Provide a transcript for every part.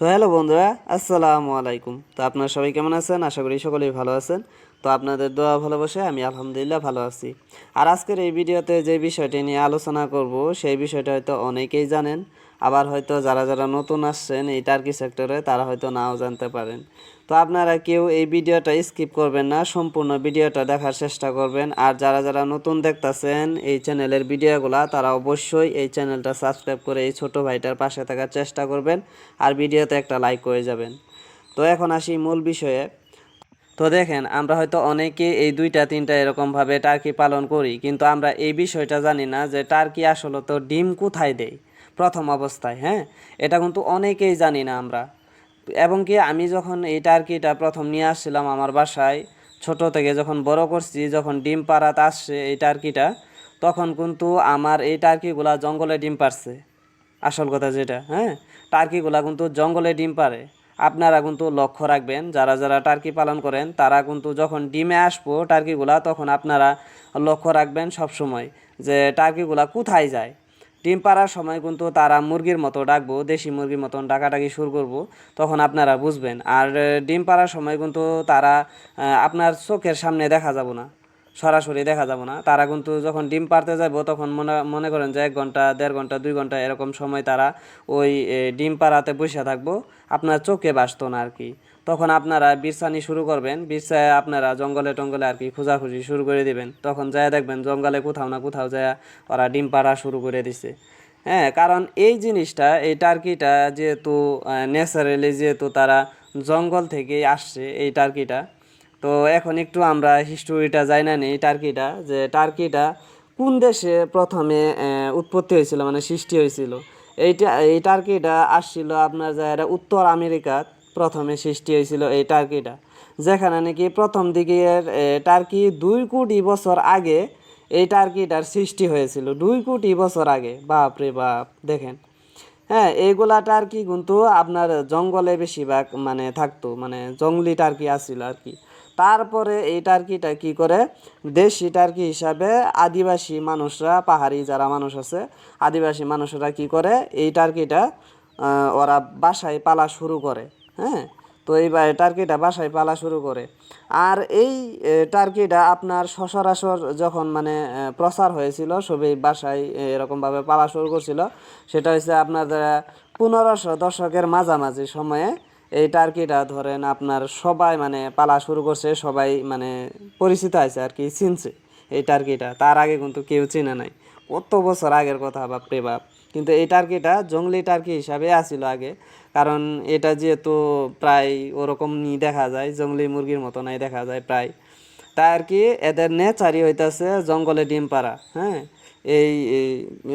তো হ্যালো বন্ধুরা, আসসালামু আলাইকুম। তো আপনারা সবাই কেমন আছেন? আশা করি সকলেই ভালো আছেন। তো আপনাদের দোয়া ভালোবাসে আমি আলহামদুলিল্লাহ ভালো আছি। আর আজকের এই ভিডিওতে যে বিষয়টি নিয়ে আলোচনা করব, সেই বিষয়টা হয়তো অনেকেই জানেন। আবার হয়তো যারা যারা নতুন আসছেন এই টার্কি সেক্টরে তারা হয়তো নাও জানতে পারেন। তো আপনারা কেউ এই ভিডিওটা স্কিপ করবেন না, সম্পূর্ণ ভিডিওটা দেখার চেষ্টা করবেন। আর যারা যারা নতুন দেখতাছেন এই চ্যানেলের ভিডিওগুলা, তারা অবশ্যই এই চ্যানেলটা সাবস্ক্রাইব করে এই ছোট ভাইটার পাশে থাকার চেষ্টা করবেন। আর ভিডিওতে একটা লাইক করে যাবেন। তো এখন আসি মূল বিষয়ে। তো দেখেন, আমরা হয়তো অনেকে এই দুইটা তিনটা এরকমভাবে টার্কি পালন করি, কিন্তু আমরা এই বিষয়টা জানি না যে টার্কি আসলে তো ডিম কোথায় দেয়। প্রথম অবস্থায় হ্যাঁ? এটা কিন্তু অনেকেই জানি না আমরা। এবং কি আমি যখন এই টার্কিটা প্রথম নিয়ে আসছিলাম আমার বাসায়, ছোট থেকে যখন বড় করছি, যখন ডিম পাড়াতে আসছে এই টার্কিটা, তখন কিন্তু আমার এই টার্কিগুলা জঙ্গলে ডিম পারছে আসল কথা যেটা হ্যাঁ? টার্কিগুলা কিন্তু জঙ্গলে ডিম পারে আপনারা কিন্তু লক্ষ্য রাখবেন, যারা যারা টার্কি পালন করেন, তারা কিন্তু যখন ডিমে আসব টার্কিগুলা, তখন আপনারা লক্ষ্য রাখবেন সব সময় যে টার্কিগুলা কোথায় যায়। ডিম পাড়ার সময় কিন্তু তারা মুরগির মতো ডাকবো, দেশি মুরগির মতন ডাকাডাকি শুরু করব, তখন আপনারা বুঝবেন। আর ডিম পাড়ার সময় কিন্তু তারা আপনার চোখের সামনে দেখা যাব না। সরাসরি দেখা যাব না। তারা কিন্তু যখন ডিম পারতে যাব তখন মনে মনে করেন যে এক ঘণ্টা, দেড় ঘণ্টা, দুই ঘণ্টা এরকম সময় তারা ওই ডিম পাড়াতে বসে থাকব। আপনার চোখে বাসতো না আর কি। তখন আপনারা বিরসানি শুরু করবেন। বিরসায় আপনারা জঙ্গলে টঙ্গলে আর কি খোঁজাখুঁজি শুরু করে দিবেন। তখন যায় দেখবেন জঙ্গলে কোথাও না কোথাও যায় ওরা ডিম পাড়া শুরু করে দিছে। হ্যাঁ কারণ এই জিনিসটা, এই টার্কিটা যেহেতু ন্যাচারালি যেহেতু তারা জঙ্গল থেকেই আসছে, এই টার্কিটা তো এখন একটু আমরা হিস্টোরিটা যাই না নেই টার্কিটা যে টার্কিটা কোন দেশে প্রথমে উৎপত্তি হয়েছিল মানে সৃষ্টি হয়েছিল? এইটা, এই টার্কিটা আসছিল আপনার যারা উত্তর আমেরিকা প্রথমে সৃষ্টি হয়েছিল, এই টার্কিটা যেখানে নাকি প্রথম দিকে টার্কি দুই কোটি বছর আগে এই টার্কিটার সৃষ্টি হয়েছিল, দুই কোটি বছর আগে। বাপ রে বাপ, দেখেন। হ্যাঁ এইগুলা টার্কি কিন্তু আপনার জঙ্গলে বেশিরভাগ মানে থাকতো মানে জঙ্গলি টার্কি আসছিল আর কি। তারপরে এই টার্কিটা কি করে? দেশি টার্কি হিসাবে আদিবাসী মানুষরা, পাহাড়ি যারা মানুষ আছে, আদিবাসী মানুষরা কি করে? এই টার্কিটা ওরা বাসায় পালা শুরু করে হ্যাঁ? তো এই টার্কিটা বাসায় পালা শুরু করে। আর এই টার্কিটা আপনার সচরাচর যখন মানে প্রচার হয়েছিল সবই বাসায় এরকমভাবে পালা শুরু করছিল, সেটা হচ্ছে আপনার পনেরোশো দশকের মাঝামাঝি সময়ে এই টার্কিটা ধরেন আপনার সবাই মানে পালা শুরু করছে, সবাই মানে পরিচিত আছে আর কি, চিনছে এই টার্কিটা তার আগে কিন্তু কেউ চেনে নাই। কত বছর আগের কথা, বাপরে বাপ। কিন্তু এই টার্কিটা জঙ্গলি টার্কি হিসাবে আসিল আগে। কারণ এটা যেহেতু প্রায় ওরকমই দেখা যায়, জঙ্গলি মুরগির মতো মতনই দেখা যায় প্রায়। তাই আর কি এদের নেচারই হইতাছে জঙ্গলে ডিম পাড়া হ্যাঁ? এই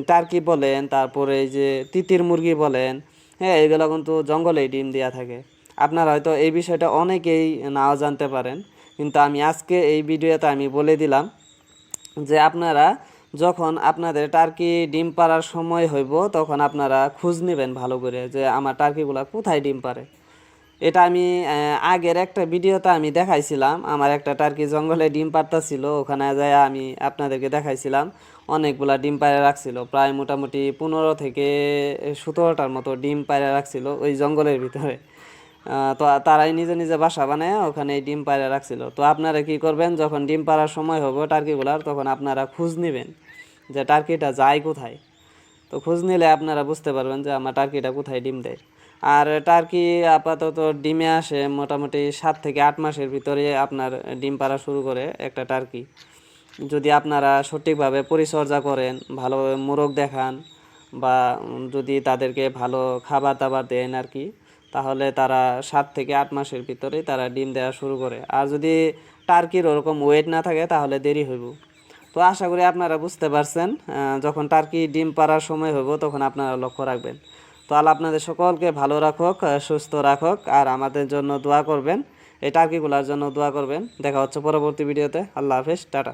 টার্কি বলেন, তারপরে এই যে তিতির মুরগি বলেন হ্যাঁ এগুলো কিন্তু জঙ্গলেই ডিম দেওয়া থাকে। আপনারা হয়তো এই বিষয়টা অনেকেই নাও জানতে পারেন, কিন্তু আমি আজকে এই ভিডিওতে আমি বলে দিলাম যে আপনারা যখন আপনাদের টার্কি ডিম পাড়ার সময় হইব, তখন আপনারা খোঁজ নেবেন ভালো করে যে আমার টার্কিগুলা কোথায় ডিম পারে এটা আমি আগের একটা ভিডিওতে আমি দেখাইছিলাম। আমার একটা টার্কি জঙ্গলে ডিম পাড়তা ছিল, ওখানে যায় আমি আপনাদেরকে দেখাইছিলাম। অনেকগুলা ডিম পাড়ে রাখছিল, প্রায় মোটামুটি পনেরো থেকে সতেরোটার মতো ডিম পাড়ে রাখছিল ওই জঙ্গলের ভিতরে। তো তারাই নিজে নিজে বাসা বানায় ওখানে ডিম পাড়ে রাখছিল। তো আপনারা কি করবেন, যখন ডিম পাড়ার সময় হবে টার্কিগুলার, তখন আপনারা খোঁজ নেবেন যে টার্কিটা যায় কোথায়। তো খোঁজ নিলে আপনারা বুঝতে পারবেন যে আমার টার্কিটা কোথায় ডিম দেয়। আর টার্কি আপাতত ডিমে আসে মোটামুটি সাত থেকে আট মাসের ভিতরে আপনার ডিম পাড়া শুরু করে একটা টার্কি। যদি আপনারা সঠিকভাবে পরিচর্যা করেন ভালো মোরগ দেখান বা যদি তাদেরকে ভালো খাবার দাবার দেন আর কি, তাহলে তারা সাত থেকে আট মাসের ভিতরেই তারা ডিম দেওয়া শুরু করে। আর যদি টার্কির ওরকম ওয়েট না থাকে, তাহলে দেরি হইব। তো আশা করি আপনারা বুঝতে পারছেন যখন টার্কি ডিম পাড়ার সময় হইব, তখন আপনারা লক্ষ্য রাখবেন। তো আল্লাহ আপনাদের সকলকে ভালো রাখুক সুস্থ রাখুক, আর আমাদের জন্য দোয়া করবেন। এই টার্কিগুলোর জন্য দোয়া করবেন। দেখা হচ্ছে পরবর্তী ভিডিওতে। আল্লাহ হাফেজ। টাটা।